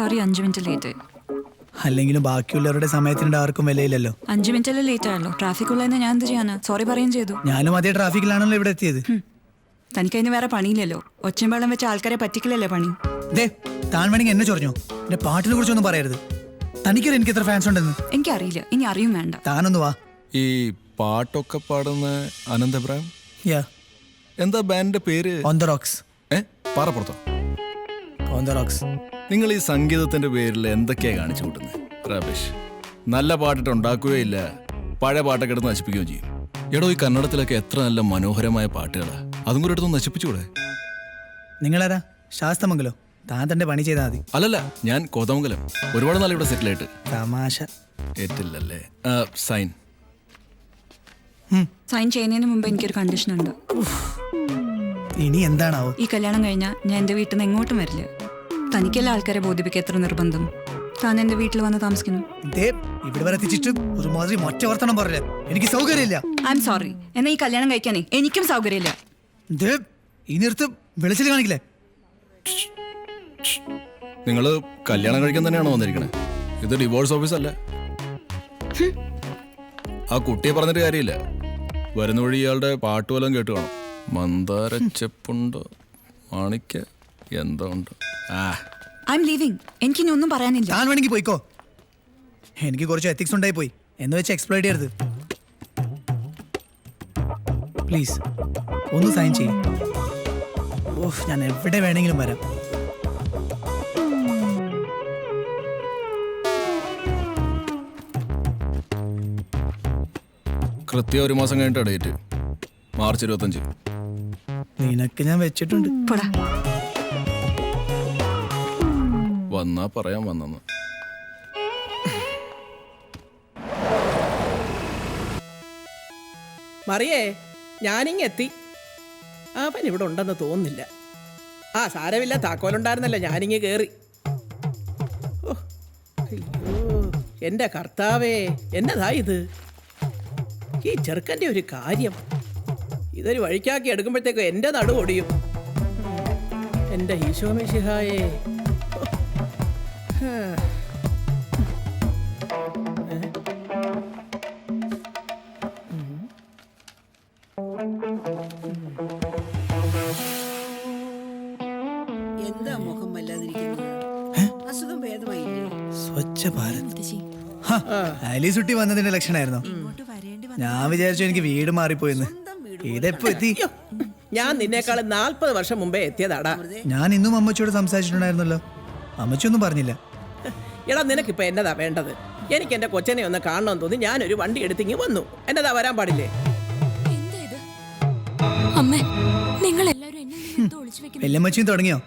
Sorry അഞ്ച് minute late അല്ലെങ്കിലും ബാക്കിയുള്ളവരുടെ സമയത്തിനുണ്ട് ആർക്കും വിലയില്ലല്ലോ. അഞ്ച് മിനിറ്റല്ലേ ലേറ്റ് ആയല്ലോ ട്രാഫിക് ഉള്ളതെന്ന് ഞാൻ എന്ത് ചെയ്യാനാ? സോറി പറയുകയും ചെയ്തു. ഞാനും അതേ ട്രാഫിക്കിലാണല്ലോ ഇവിടെ എത്തിയത്. തനിക്ക് അതിന് വേറെ പണിയില്ലല്ലോ. ഒച്ചയും വെള്ളം വെച്ച് ആൾക്കാരെ പറ്റിക്കില്ലല്ലേ പണി? ദേ താൻ വേണമെങ്കിൽ എന്നെ ചൊറിഞ്ഞോ? എന്റെ പാട്ടിനെ കുറിച്ചൊന്നും പറയരുത്. തനിക്കറിയാം എനിക്ക് എത്ര ഫാൻസ് ഉണ്ടെന്ന്. എനിക്കറിയില്ല. ഇനി അറിയും വേണ്ട. താനൊന്ന് വാ. ഈ പാട്ടൊക്കെ പാടുന്ന അനന്തപ്രായം യാ എന്താ ബാൻഡിന്റെ പേര്? ഓൺ ദ റോക്സ് ഏ? പാറപ്പുറത്തോ ഓൺ ദ റോക്സ് നിങ്ങൾ ഈ സംഗീതത്തിന്റെ പേരിൽ എന്തൊക്കെയാ കാണിച്ചു കൂട്ടുന്നത്? റബേഷ് നല്ല പാട്ടിട്ട് ഉണ്ടാക്കുകയില്ല പഴയ പാട്ടൊക്കെ എടുത്ത് നശിപ്പിക്കുകയും ചെയ്യും. എടോ ഈ കന്നഡത്തിലൊക്കെ എത്ര നല്ല മനോഹരമായ പാട്ടുകളാ. അതും കൂടെ എടുത്തൊന്ന് നശിപ്പിച്ചുകൂടെ? നിങ്ങളാരാ? ശാസ്തമംഗലോ? താൻ തന്റെ പണി ചെയ്താൽ മതി. അല്ലല്ല ഞാൻ കോതമംഗലം. ഒരുപാട് നാൾ ഇവിടെ സെറ്റിൽ ആയിട്ട് തമാശ. ഏറ്റില്ലല്ലേ. ആ, സൈൻ. സൈൻ ചെയ്യുന്നതിന് മുമ്പ് എനിക്കൊരു കണ്ടീഷൻ ഉണ്ട് ഇനി എന്താണാവോ? ഈ കല്യാണം കഴിഞ്ഞാൽ ഞാൻ എന്റെ വീട്ടിൽ നിന്ന് എങ്ങോട്ടും വരില്ല. തനിക്കല്ല ആൾക്കാരെ ബോധിപ്പിക്കുക എത്ര നിർബന്ധം? താൻ എന്റെ വീട്ടിൽ വന്ന് താമസിക്കുന്നു. ദേ ഇവിടെ വരെ എത്തിച്ചിട്ട് ഒരുമാതിരി മൊറ്റ പറയില്ല എനിക്ക് സൗകര്യമില്ല. ഐ എം സോറി എന്നാ ഈ കല്യാണം കഴിക്കാനേ എനിക്കും സൗകര്യമില്ല. ദേ ഈ നിർത്ത് വെളിച്ചിൽ കാണിക്കില്ലേ? നിങ്ങൾ കല്യാണം കഴിക്കാൻ തന്നെയാണോ വന്നിരിക്കണേ? ഇത് ഡിവോഴ്സ് ഓഫീസ് അല്ല? ആ കുട്ടിയെ പറഞ്ഞിട്ട് കാര്യമില്ല. വരുന്ന വഴി ഇയാളുടെ പാട്ടുപോലും കേട്ടു കാണും. മന്ദാര ചെപ്പുണ്ടോ മാണിക്ക എന്തോ ഉണ്ട്. ഐ എം ലീവിങ് എനിക്കിനി ഒന്നും പറയാനില്ല. താൻ വേണമെങ്കിൽ പോയിക്കോ. എനിക്ക് കുറച്ച് എത്തിക്സ് ഉണ്ടായി പോയി. എന്ന് വെച്ച് എക്സ്പ്ലോയിറ്റ് ചെയ്യരുത്. പ്ലീസ് ഒന്ന് സൈൻ ചെയ്യും. ഓഹ് ഞാൻ എവിടെ വേണമെങ്കിലും വരാം. കൃത്യം ഒരു മാസം കഴിഞ്ഞിട്ട് ഡേറ്റ് മാർച്ച് ഇരുപത്തഞ്ച്. നിനക്ക് ഞാൻ വെച്ചിട്ടുണ്ട്. പോടാ. വന്നാ പറയാൻ വന്നെന്ന്. മറിയേ ഞാനിങ് എത്തി അവൻ ഇവിടെ ഉണ്ടെന്ന് തോന്നുന്നില്ല. ആ സാരമില്ല താക്കോലുണ്ടായിരുന്നല്ലോ ഞാനിങ്ങ് കയറി ഓ, അയ്യോ എന്റെ കർത്താവേ എന്നതാ ഇത്? ഈ ചെറുക്കന്റെ ഒരു കാര്യം. ഇതൊരു വഴിക്കാക്കി എടുക്കുമ്പോഴത്തേക്കും എന്റെ നടുവൊടിയും എന്റെ എന്റെ ഈശോമിഷിഹായേ എന്താ മുഖം വല്ലാതിരിക്കുന്നത്? അസുഖം ഭേദമായില്ലേ? സ്വച്ഛ ഭാരത്. ഹ, ആലീസ് വന്നതിന്റെ ലക്ഷണമായിരുന്നു ഞാൻ വിചാരിച്ചു എനിക്ക് വീട് മാറിപ്പോയെന്ന്. ഇതെപ്പോ എത്തി? ഞാൻ നിന്നേക്കാളും നാൽപ്പത് വർഷം മുമ്പേ എത്തിയതാടാ. ഞാൻ ഇന്നും അമ്മച്ചിയോട് സംസാരിച്ചിട്ടുണ്ടായിരുന്നല്ലോ. അമ്മച്ചിയൊന്നും പറഞ്ഞില്ല. എടാ നിനക്കിപ്പോൾ എന്നതാ വേണ്ടത്? എനിക്ക് എന്റെ കൊച്ചനെ ഒന്ന് കാണണമെന്ന് തോന്നി ഞാനൊരു വണ്ടി എടുത്തിങ്ങി വന്നു. എന്നതാ വരാൻ പാടില്ലേ? എന്താ ഇത് അമ്മേ നിങ്ങൾ എല്ലാവരും എന്നെ എന്തോ ഒളിച്ചു വെക്കുന്നു. വല്യമ്മച്ചിയും തുടങ്ങിയോ?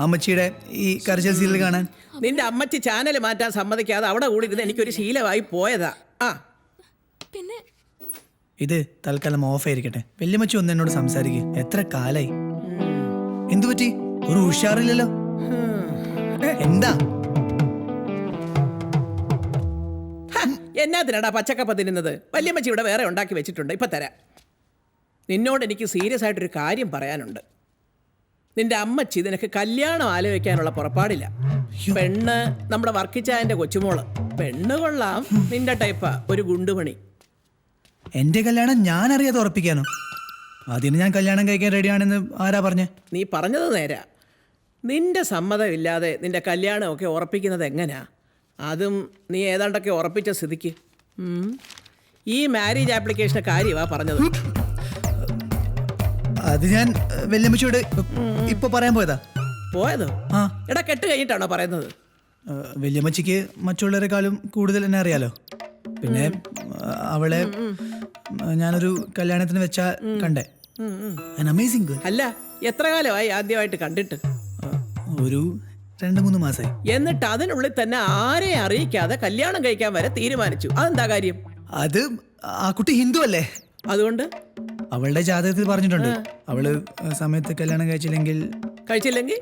അമ്മച്ചിയുടെ ഈ കരച്ചിൽ സീരിയൽ കാണാൻ? നിന്റെ അമ്മച്ചി ചാനൽ മാറ്റാൻ സമ്മതിക്കാതെ അവിടെ കൂടി ഇരുന്ന് എനിക്കൊരു ശീലമായി പോയതാ. ആ. പിന്നെ? ഇത് തൽക്കാലം ഓഫ് ആയിരിക്കട്ടെ. വല്യമ്മച്ചി ഒന്ന് എന്നോട് സംസാരിക്കുക എത്ര കാലായി? എന്തു പറ്റി ഒരു ഉഷാറില്ലല്ലോ? എന്താ? എന്നാത്തിനാടാ പച്ചക്കപ്പ തിന്നുന്നത്? വല്യമ്മച്ചി ഇവിടെ വേറെ ഉണ്ടാക്കി വെച്ചിട്ടുണ്ട്. ഇപ്പം തരാം. നിന്നോട് എനിക്ക് സീരിയസ് ആയിട്ടൊരു കാര്യം പറയാനുണ്ട്. നിന്റെ അമ്മച്ചി നിനക്ക് കല്യാണം ആലോചിക്കാനുള്ള പുറപ്പാടില്ല. പെണ്ണ് നമ്മുടെ വർക്കിച്ചായന്റെ കൊച്ചുമോൾ. പെണ്ണ് കൊള്ളാം. നിന്റെ ടൈപ്പാ ഒരു ഗുണ്ടുമണി. എന്റെ കല്യാണം ഞാൻ അറിയാതെ ഉറപ്പിക്കാനോ? അതിന് ഞാൻ കല്യാണം കഴിക്കാൻ റെഡിയാണെന്ന് ആരാ പറഞ്ഞേ? നീ പറഞ്ഞത് നേരാ. നിന്റെ സമ്മതമില്ലാതെ നിന്റെ കല്യാണമൊക്കെ ഉറപ്പിക്കുന്നത് എങ്ങനെയാ അതും നീ ഏതാണ്ടൊക്കെ ഉറപ്പിച്ച സ്ഥിതിക്ക്. ഈ മാരേജ് ആപ്ലിക്കേഷന്റെ കാര്യമാ പറഞ്ഞത്. അത് ഞാൻ ഏഹ്, വല്യമ്മച്ചിയോട് ഇപ്പൊ പറയാൻ പോയതാ. പോയതോ? ആ. എടാ കെട്ട് കഴിഞ്ഞിട്ടാണോ പറയുന്നത്? വെല്ലമ്മച്ചിക്ക് മറ്റുള്ളവരെക്കാളും കൂടുതൽ എന്നെ അറിയാലോ. പിന്നെ അവളെ ഞാനൊരു കല്യാണത്തിന് വെച്ച കണ്ടേ. അമേസിംഗ് അല്ല എത്ര കാലമായി ആദ്യമായിട്ട് കണ്ടിട്ട്? ഒരു രണ്ട് മൂന്ന് മാസമായി എന്നിട്ട് അതിനുള്ളിൽ തന്നെ ആരെ അറിയിക്കാതെ കല്യാണം കഴിക്കാൻ വരെ തീരുമാനിച്ചു. അതെന്താ കാര്യം? അത് ആ കുട്ടി ഹിന്ദു അല്ലേ? അതുകൊണ്ട്? അവളുടെ ജാതകത്തിൽ പറഞ്ഞിട്ടുണ്ട്. അവൾ സമയത്ത് കല്യാണം കഴിച്ചില്ലെങ്കിൽ കഴിച്ചില്ലെങ്കിൽ?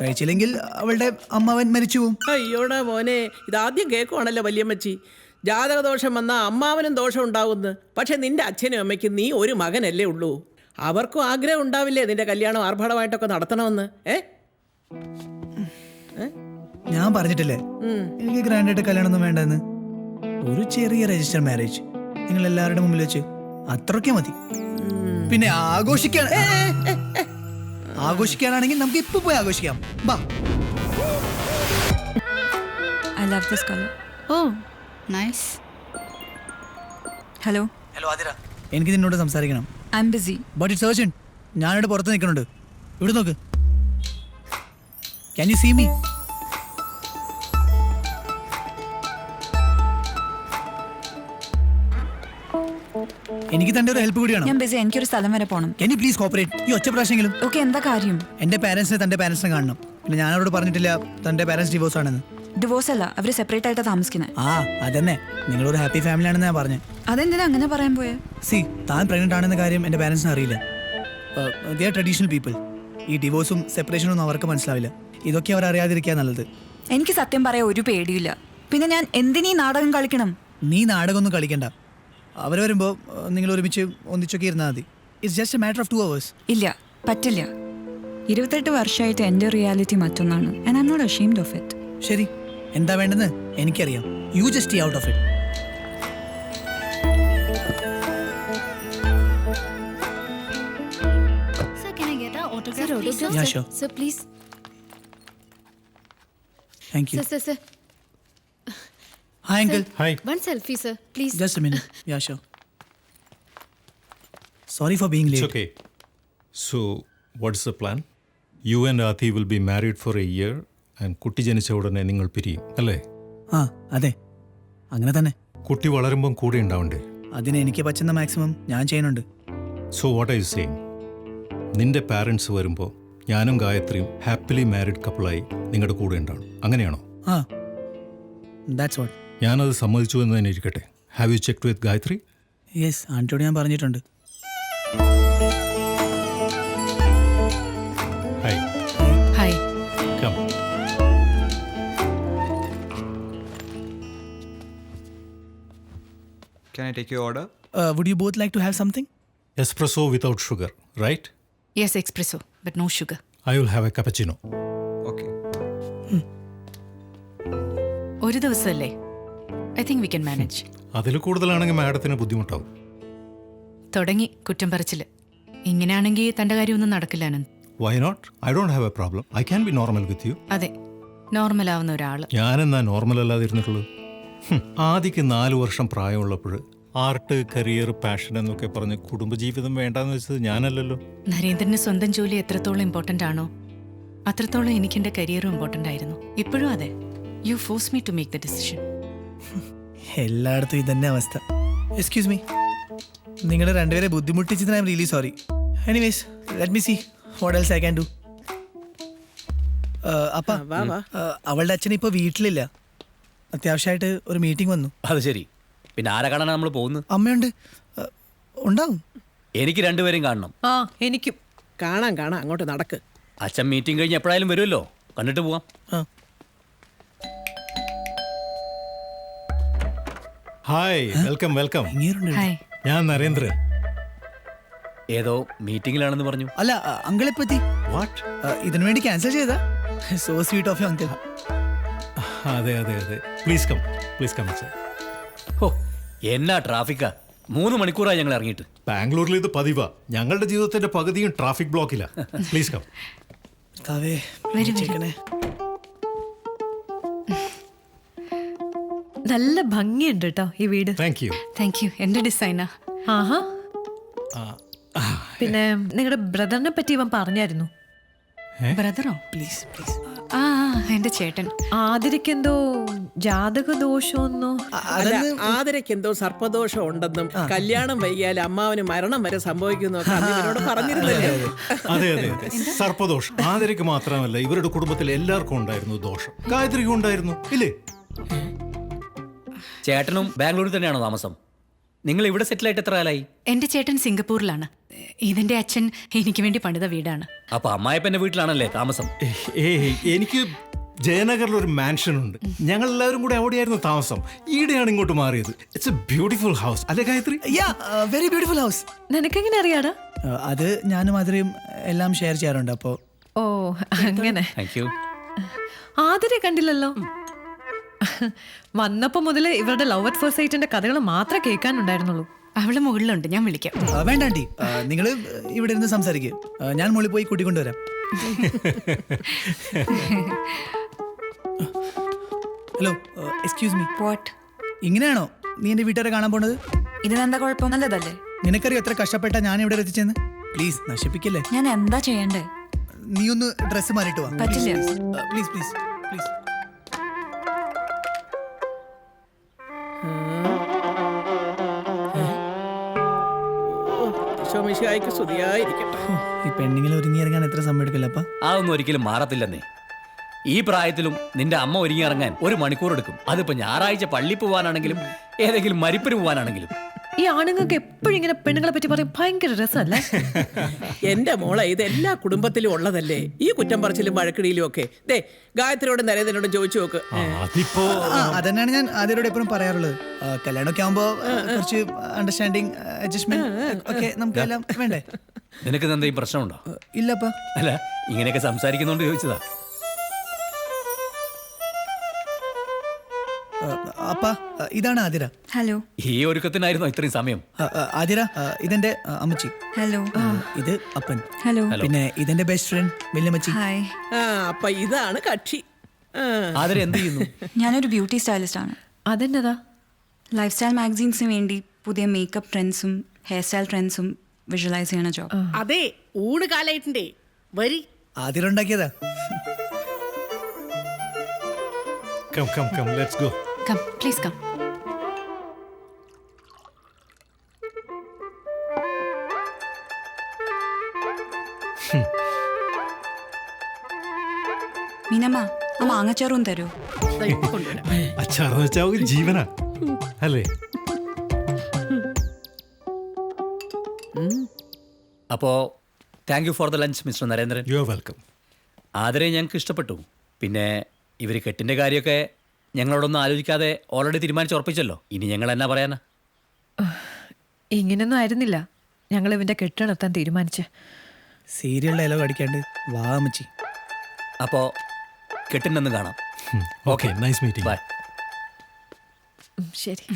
കഴിച്ചില്ലെങ്കിൽ അവളുടെ അമ്മാവൻ മരിച്ചു പോവും. അയ്യോടാ മോനെ ഇതാദ്യം കേൾക്കുവാണല്ലോ വല്യമ്മച്ചി. ജാതകദോഷം വന്നാൽ അമ്മാവനും ദോഷം ഉണ്ടാവുമെന്ന് പക്ഷെ നിന്റെ അച്ഛനും അമ്മയ്ക്കും നീ ഒരു മകനല്ലേ ഉള്ളൂ. അവർക്കും ആഗ്രഹം ഉണ്ടാവില്ലേ നിന്റെ കല്യാണം ആർഭാടമായിട്ടൊക്കെ നടത്തണമെന്ന്? ഏ? ഞാൻ പറഞ്ഞിട്ടില്ലേ? എനിക്ക് ഗ്രാൻഡ് ആയിട്ട് കല്യാണം ഒന്നും വേണ്ടെന്ന്. ഒരു ചെറിയ രജിസ്റ്റർ മാരേജ് നിങ്ങൾ എല്ലാവരുടെ മുമ്പിൽ വെച്ച് അത്രയ്ക്ക് മതി. പിന്നെ ആഘോഷിക്കാൻ ആഘോഷിക്കാനാണെങ്കിൽ നമുക്ക് ഇപ്പൊ പോയി ആഘോഷിക്കാം. ബാ I love this colour oh nice hello hello Athira. എനിക്ക് നിന്നോട് സംസാരിക്കണം. I'm busy but it's urgent ഞാനിവിടെ പുറത്ത് നിൽക്കുന്നുണ്ട്. ഇവിടെ നോക്ക്. ക്യാൻ യു സീ മീ എനിക്ക് തന്റെ ഒരു ഹെൽപ്പ് കൂടി വേണം. ഞാൻ ബിസി എനിക്കൊരു സ്ഥലം വരെ പോകണം എനി പ്ലീസ് കോപ്പറേറ്റ് ഈ ഒച്ച പ്രാവശ്യമെങ്കിലും. ഓക്കെ എന്താ കാര്യം? എന്റെ പാരന്റ്സിനെ തന്റെ പാരന്റ്സിനെ കാണണം. പിന്നെ ഞാൻ അവരോട് പറഞ്ഞിട്ടില്ല തന്റെ പാരന്റ്സ് ഡിവോഴ്സ് ആണെന്ന്. ഡിവോഴ്സ് അല്ല അവർ സെപ്പറേറ്റ് ആയിട്ട് താമസിക്കുന്നത് ആ അതന്നെ. നിങ്ങൾ ഒരു ഹാപ്പി ഫാമിലി ആണെന്ന് ഞാൻ പറഞ്ഞു. അതെന്തിനാ അങ്ങനെ പറയാൻ പോയെ? സി താൻ പ്രഗ്നന്റ് ആണെന്ന കാര്യം എന്റെ പാരന്റ്സിന് അറിയില്ല. ദേ ആർ ട്രഡീഷണൽ പീപ്പിൾ ഈ ഡിവോഴ്സും സെപ്പറേഷനും ഒന്നും അവർക്ക് മനസ്സിലാവില്ല. ഇതൊക്കെ അവർ അറിയാതിരിക്കാൻ നല്ലത്. എനിക്ക് സത്യം പറയാൻ ഒരു പേടിയില്ല പിന്നെ ഞാൻ എന്തിനീ നാടകം കളിക്കണം? നീ നാടകം ഒന്നും കളിക്കണ്ട. അവർ വരുമ്പോൾ നിങ്ങൾ ഒരുമിച്ച് ഒന്നിച്ചൊക്കെ ഇരുന്നാൽ മതി. It's just a matter of two hours ഇല്ല പറ്റില്ല. ഇരുപത്തെട്ട് വർഷമായിട്ട് എന്റെ റിയാലിറ്റി മറ്റൊന്നാണ് and I not ashamed of it ശരി. എന്താ വേണ്ടെന്ന് എനിക്കറിയാം. You just out of it Sir, autograph, please, sir? Yeah, sure. Sir, please. Thank you Sir, sir, sir. Hi uncle Hi. One selfie, sir. Please. Just a minute yeah sure sorry for being It's late okay. So, what's the plan? You and Athi will be married for a year and കുട്ടി ജനിച്ച ഉടനെ നിങ്ങൾ പിരിയും അല്ലേ? ആ അതെ. അങ്ങനെ തന്നെ. കുട്ടി വളരുമ്പം കൂടെ ഉണ്ടാവണ്ടേ? അതിന് എനിക്ക് പറ്റുന്ന മാക്സിമം ഞാൻ ചെയ്യുന്നുണ്ട്. സോ വാട്ട് ഐ സെയിം നിന്റെ പാരൻസ് വരുമ്പോൾ ഞാനും ഗായത്രിയും ഹാപ്പിലി മാരിഡ് കപ്പിളായി നിങ്ങളുടെ കൂടെ ഉണ്ടാവും അങ്ങനെയാണോ? ആ. ദാറ്റ്സ് വാട്ട് ഞാനത് സമ്മതിച്ചു എന്ന് തന്നെ ഇരിക്കട്ടെ have you check with Gayathri yes ആന്റിയോട് ഞാൻ പറഞ്ഞിട്ടുണ്ട് hi Hi. Come Can I take your order? Uh, would you both like to have something? Espresso without sugar right Yes, espresso, but no sugar. I will have a cappuccino. Okay. ഒരു ദിവസമല്ലേ I think we can manage അതിൽ കൂടുതലാണെങ്കിൽ മാഡത്തിന് ബുദ്ധിമുട്ടാവും. തുടങ്ങി കുറ്റം പറച്ചിൽ. ഇങ്ങനെയാണെങ്കിൽ തന്റെ കാര്യമൊന്നും നടക്കില്ല Ananth why not I don't have a problem I can be normal with you അതെ നോർമൽ ആവുന്ന ഒരാൾ ഞാനെന്നാ നോർമൽ അല്ലാതിരുന്നിട്ടുള്ളൂ ഹും, ആദിക്ക് നാല് വർഷം പ്രായമുള്ളപ്പോൾ ആർട്ട് കരിയർ പാഷൻ എന്നൊക്കെ പറഞ്ഞ് കുടുംബജീവിതം വേണ്ടാന്ന് വെച്ചത് ഞാനല്ലല്ലോ. നരേന്ദ്രന് സ്വന്തം ജോലി എത്രത്തോളം ഇമ്പോർട്ടന്റ് ആണോ അത്രത്തോളം എനിക്ക് എന്റെ കരിയറും ഇമ്പോർട്ടന്റ് ആയിരുന്നു. ഇപ്പോഴും അതെ. You force me to make the decision എല്ലായിടത്തും ഇതന്നെ അവസ്ഥ. എക്സ്ക്യൂസ് മീ നിങ്ങൾ രണ്ടുപേരെ ബുദ്ധിമുട്ടിച്ചതിന് I'm really sorry anyways let me see what else I can do അപ്പ അവളുടെ അച്ഛൻ ഇപ്പോൾ വീട്ടിലില്ല. അത്യാവശ്യമായിട്ട് ഒരു മീറ്റിംഗ് വന്നു. അത് ശരി. പിന്നെ ആരെ കാണാൻ നമ്മൾ പോകുന്നു അമ്മയുണ്ട്. ഉണ്ടാവും. എനിക്ക് രണ്ടുപേരും കാണണം. ആ എനിക്കും. കാണാം കാണാം. അങ്ങോട്ട് നടക്ക്. അച്ഛൻ മീറ്റിംഗ് കഴിഞ്ഞ് എപ്പോഴായാലും വരുമല്ലോ. കണ്ടിട്ട് പോവാം. ആ. Hi welcome welcome. ഹായ്. ഞാൻ നരേന്ദ്രൻ ഏതോ മീറ്റിംഗിലാണെന്ന് പറഞ്ഞു. അല്ല അങ്കിളെ പറ്റി. വാട്ട് ഇതിനു വേണ്ടി ക്യാൻസൽ ചെയ്ത so sweet of you uncle അതെ അതെ അതെ. Please come please come sir oh എന്നാ ട്രാഫിക്കാ മൂന്ന് മണിക്കൂറായി ഞങ്ങൾ ഇറങ്ങിയിട്ട്. ബാംഗ്ലൂരിൽ ഇത് പതിവാ. ഞങ്ങളുടെ ജീവിതത്തിന്റെ പകുതിയും ട്രാഫിക് ബ്ലോക്കില്ല പ്ലീസ് കം നല്ല ഭംഗിയുണ്ട് കേട്ടോ ഈ വീട്. താങ്ക് യു താങ്ക് യു എന്റെ ഡിസൈനാ ആഹാ. പിന്നെ നിങ്ങളുടെ ബ്രദറിനെ പറ്റി ഇവൻ പറഞ്ഞായിരുന്നു. ബ്രദറോ? പ്ലീസ് പ്ലീസ് ആ എന്റെ എന്റെ ചേട്ടൻ. ആതിരക്കെന്തോ ജാതക ദോഷമൊന്നോ എന്തോ സർപ്പദോഷം ഉണ്ടെന്നും കല്യാണം വൈകിയാൽ അമ്മാവന് മരണം വരെ സംഭവിക്കുന്നു അതെ സർപ്പദോഷം. ആദരയ്ക്ക് മാത്രമല്ല ഇവരുടെ കുടുംബത്തിൽ എല്ലാവർക്കും ഉണ്ടായിരുന്നു ദോഷം. ഗായത്രിക്കും ഉണ്ടായിരുന്നു ഇല്ലേ? ചേട്ടനും ബാംഗ്ലൂരിൽ തന്നെയാണോ താമസം? നിങ്ങൾ ഇവിടെ സെറ്റിൽ ആയിട്ട് എത്ര കാലായി? എന്റെ ചേട്ടൻ സിംഗപ്പൂരിലാണ്. ഇതിന്റെ അച്ഛൻ എനിക്ക് വേണ്ടി പണിത വീടാണ്. അപ്പൊ അമ്മായപ്പന്റെ വീട്ടിലാണല്ലേ താമസം? ഏയ് എനിക്ക് ജയനഗറിൽ ഒരു മാൻഷൻ ഉണ്ട്. ഞങ്ങൾ എല്ലാവരും കൂടെ അവിടെയായിരുന്നു താമസം? ഈടെയാണ് ഇങ്ങോട്ട് മാറിയത്. ഇറ്റ്സ് എ ബ്യൂട്ടിഫുൾ ഹൗസ് അല്ലേ Gayathri? Yeah very beautiful house നിനക്കെങ്ങനെ അറിയാടാ? അത് ഞാനും അതിരയും എല്ലാം ഷെയർ ചെയ്യാറുണ്ട് അപ്പോൾ ഓ അങ്ങനെ. താങ്ക് യു ആതിരെ കണ്ടില്ലല്ലോ? വന്നപ്പോ മുതൽ ഇവരുടെ ലവ് അറ്റ് ഫസ്റ്റ് സൈറ്റിന്റെ കഥകൾ മാത്രമേ കേൾക്കാനുണ്ടായിരുന്നുള്ളൂ. അവൾ മുകളിലുണ്ട് ഞാൻ വിളിക്കാം. ആ, വേണ്ട നിങ്ങൾ ഇവിടെ ഇരുന്ന് സംസാരിക്കുക ഞാൻ മുകളിൽ പോയി കൂട്ടിക്കൊണ്ടുവരാം. ഹലോ എക്സ്ക്യൂസ് മീ വാട്ട് ഇങ്ങനെയാണോ നീ എന്റെ വീട്ടുകാരെ കാണാൻ പോണത്? ഇതിനെന്താ കുഴപ്പം? നല്ലതല്ലേ? നിനക്കറിയോ എത്ര കഷ്ടപ്പെട്ട ഞാൻ ഇവിടെ എത്തിച്ചെന്ന്? പ്ലീസ് നശിപ്പിക്കല്ലേ? ഞാൻ എന്താ ചെയ്യണ്ടേ? നീ ഒന്ന് ഡ്രസ്സ് മാറിയിട്ട് വാ. പറ്റില്ല. പ്ലീസ് പ്ലീസ് പ്ലീസ് ശോമിശായിക്ക് സ്തുതിയായിരിക്കട്ടെ. ഈ പെണ്ണിങ്ങനെ ഒരുങ്ങിയിറങ്ങാൻ എത്ര സമയം എടുക്കില്ല അപ്പ അതൊന്നും ഒരിക്കലും മാറത്തില്ലെന്നേ. ഈ പ്രായത്തിലും നിന്റെ അമ്മ ഒരുങ്ങി ഇറങ്ങാൻ ഒരു മണിക്കൂർ എടുക്കും അതിപ്പോ ഞായറാഴ്ച പള്ളി പോവാനാണെങ്കിലും ഏതെങ്കിലും മരിപ്പിന് പോവാനാണെങ്കിലും. ഈ ആണുങ്ങൾക്ക് എപ്പോഴും ഇങ്ങനെ പെണ്ണുങ്ങളെ പറ്റി പറയും ഭയങ്കര രസമല്ലേ? എന്റെ മോളെ ഇത് എല്ലാ കുടുംബത്തിലും ഉള്ളതല്ലേ? ഈ കുറ്റം പറച്ചിലും വഴക്കിടിയിലും ഒക്കെ. ദേ ഗായത്രിയോടും നരേന്ദ്രനോടും ചോദിച്ചു നോക്ക്. അതിപ്പോ അതന്നെയാണ് ഞാൻ ആദ്യരോട് എപ്പോഴും പറയാറുള്ളത്. ആ, കല്യാണമൊക്കെ ആകുമ്പോ ആ, കുറച്ച് അണ്ടർസ്റ്റാൻഡിങ് അഡ്ജസ്റ്റ്മെന്റ് ഒക്കെ നമുക്ക് എല്ലാം വേണ്ടേ? നിനക്ക് എന്തെങ്കിലും പ്രശ്നമുണ്ടോ? ഇല്ലപ്പാ. അല്ല ഇങ്ങനെയൊക്കെ സംസാരിക്കുന്നോണ്ട് ചോദിച്ചതാ. അപ്പ ഇതാണ് ആതിര. ഹലോ. ഈ ഒരുക്കത്തിനായിരുന്നു ഇത്രയും സമയം. ആതിര ഇതെന്റെ അമ്മച്ചി. ഹലോ. ഇത് അപ്പൻ. ഹലോ. പിന്നെ ഇതെന്റെ ബെസ്റ്റ് ഫ്രണ്ട് വല്യമ്മച്ചി. ഹായ്. അപ്പ ഇതാണ് കക്ഷി. ആതിര ആദരം എന്ത് ചെയ്യുന്നു? ഞാനൊരു ബ്യൂട്ടി സ്റ്റൈലിസ്റ്റ് ആണ്. അതെന്നതാ? ലൈഫ് സ്റ്റൈൽ മാഗസീൻസിന് വേണ്ടി പുതിയ മേക്കപ്പ് ട്രെൻഡ്സും ഹെയർ സ്റ്റൈൽ ട്രെൻഡ്സും വിഷ്വലൈസ് ചെയ്യണ ജോബ് അതെ ഊണ് കാലായിട്ടുണ്ട്. വരി. ആതിര ഉണ്ടാക്കിയതാ. Come come come let's go come please come Meenamma ആ മാങ്ങച്ചാറും തരൂ. അച്ചാറെന്ന് വെച്ചാൽ ഒരു ജീവനാ. അല്ലേ? അപ്പോ thank you for the lunch mister Narendran you are welcome ആദരെ ഞങ്ങൾക്ക് ഇഷ്ടപ്പെട്ടു പിന്നെ ഇവർ കെട്ടിന്റെ കാര്യമൊക്കെ ഞങ്ങളോടൊന്നും ആലോചിക്കാതെ ഓൾറെഡി തീരുമാനിച്ച് ഉറപ്പിച്ചല്ലോ. ഇനി ഞങ്ങൾ എന്നാ പറയാനാ? ഇങ്ങനൊന്നും ആയിരുന്നില്ല. ഞങ്ങൾ ഇവന്റെ കെട്ടിടത്താൻ തീരുമാനിച്ച്. സീരിയൽ ഡയലോഗ് അടിക്കാണ്ട് വാ അപ്പോ കെട്ടിനൊന്നും കാണാം. ഓക്കെ നൈസ് മീറ്റിംഗ് ബൈ ഉം, ശരി.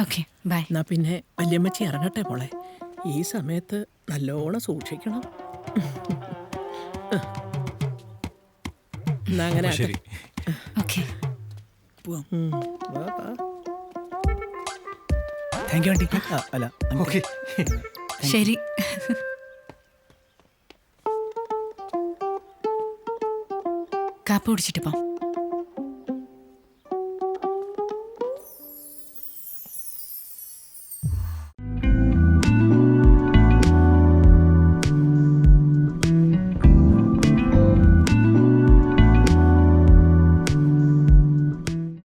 ഓക്കെ ബൈ എന്നാ പിന്നെ വല്യമ്മച്ചി ഇറങ്ങട്ടെ പോളെ ഈ സമയത്ത് നല്ലോണം സൂക്ഷിക്കണം. എന്നാ അങ്ങനെ ആട്ടെ. ഓക്കെ. ഉം. വാ, വാ. താങ്ക് യു ആന്റി അല്ല ഓക്കെ ശരി. കാപ്പ് കുടിച്ചിട്ട് പോം.